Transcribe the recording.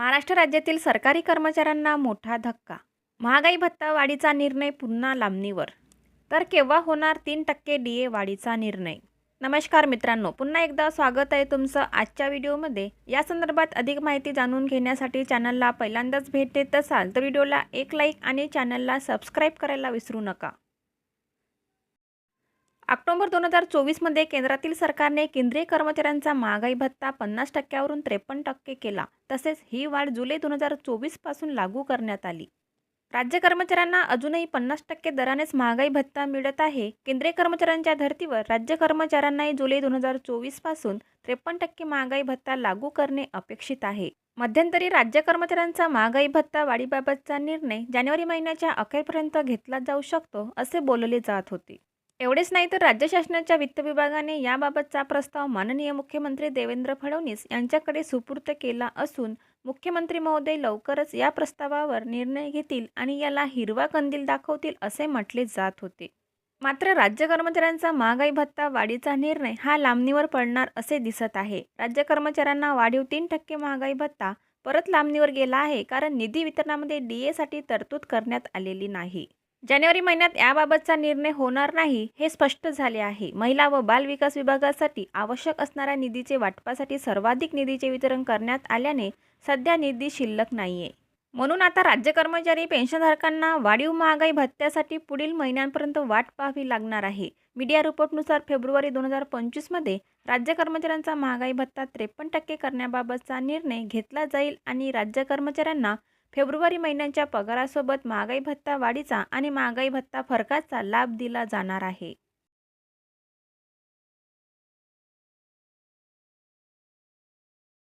महाराष्ट्र राज्यातील सरकारी कर्मचाऱ्यांना मोठा धक्का. महागाई भत्ता वाढीचा निर्णय पुन्हा लांबणीवर. तर केव्हा होणार तीन टक्के डी ए वाढीचा निर्णय? नमस्कार मित्रांनो पुन्हा एकदा स्वागत आहे तुमचं आजच्या व्हिडिओमध्ये. या संदर्भात अधिक माहिती जाणून घेण्यासाठी चॅनलला पहिल्यांदाच भेट देत असाल तर व्हिडिओला एक लाईक आणि चॅनलला सबस्क्राईब करायला विसरू नका. ऑक्टोबर दोन हजार चोवीसमध्ये केंद्रातील सरकारने केंद्रीय कर्मचाऱ्यांचा महागाई भत्ता पन्नास टक्क्यावरून त्रेपन्न टक्के केला. तसेच ही वाढ जुलै दोन हजार चोवीसपासून लागू करण्यात आली. राज्य कर्मचाऱ्यांना अजूनही पन्नास टक्के दरानेच महागाई भत्ता मिळत आहे. केंद्रीय कर्मचाऱ्यांच्या धर्तीवर राज्य कर्मचाऱ्यांनाही जुलै दोन हजार चोवीसपासून त्रेपन्न टक्के महागाई भत्ता लागू करणे अपेक्षित आहे. मध्यंतरी राज्य कर्मचाऱ्यांचा महागाई भत्ता वाढीबाबतचा निर्णय जानेवारी महिन्याच्या अखेरपर्यंत घेतला जाऊ शकतो असे बोलले जात होते. एवढेच नाही तर राज्य शासनाच्या वित्त विभागाने याबाबतचा प्रस्ताव माननीय मुख्यमंत्री देवेंद्र फडणवीस यांच्याकडे सुपूर्त केला असून मुख्यमंत्री महोदय लवकरच या प्रस्तावावर निर्णय घेतील आणि याला हिरवा कंदील दाखवतील असे म्हटले जात होते. मात्र राज्य कर्मचाऱ्यांचा महागाई भत्ता वाढीचा निर्णय हा लांबणीवर पडणार असे दिसत आहे. राज्य कर्मचाऱ्यांना वाढीव तीन टक्के महागाई भत्ता परत लांबणीवर गेला आहे कारण निधी वितरणामध्ये डी एसाठी तरतूद करण्यात आलेली नाही. जानेवारी महिन्यात याबाबतचा निर्णय होणार नाही हे स्पष्ट झाले आहे. महिला व बाल विकास विभागासाठी आवश्यक असणाऱ्या निधीचे वाटपासाठी सर्वाधिक निधीचे वितरण करण्यात आल्याने सध्या निधी शिल्लक नाहीये. म्हणून आता राज्य कर्मचारी पेन्शनधारकांना वाढीव महागाई भत्त्यासाठी पुढील महिन्यांपर्यंत वाट पाहावी लागणार आहे. मीडिया रिपोर्टनुसार फेब्रुवारी दोन हजार पंचवीसमध्ये राज्य कर्मचाऱ्यांचा महागाई भत्ता त्रेपन्न टक्के करण्याबाबतचा निर्णय घेतला जाईल आणि राज्य कर्मचाऱ्यांना फेब्रुवारी महिन्याच्या पगारासोबत महागाई भत्ता वाढीचा आणि महागाई भत्ता फरकाचा लाभ दिला जाणार आहे.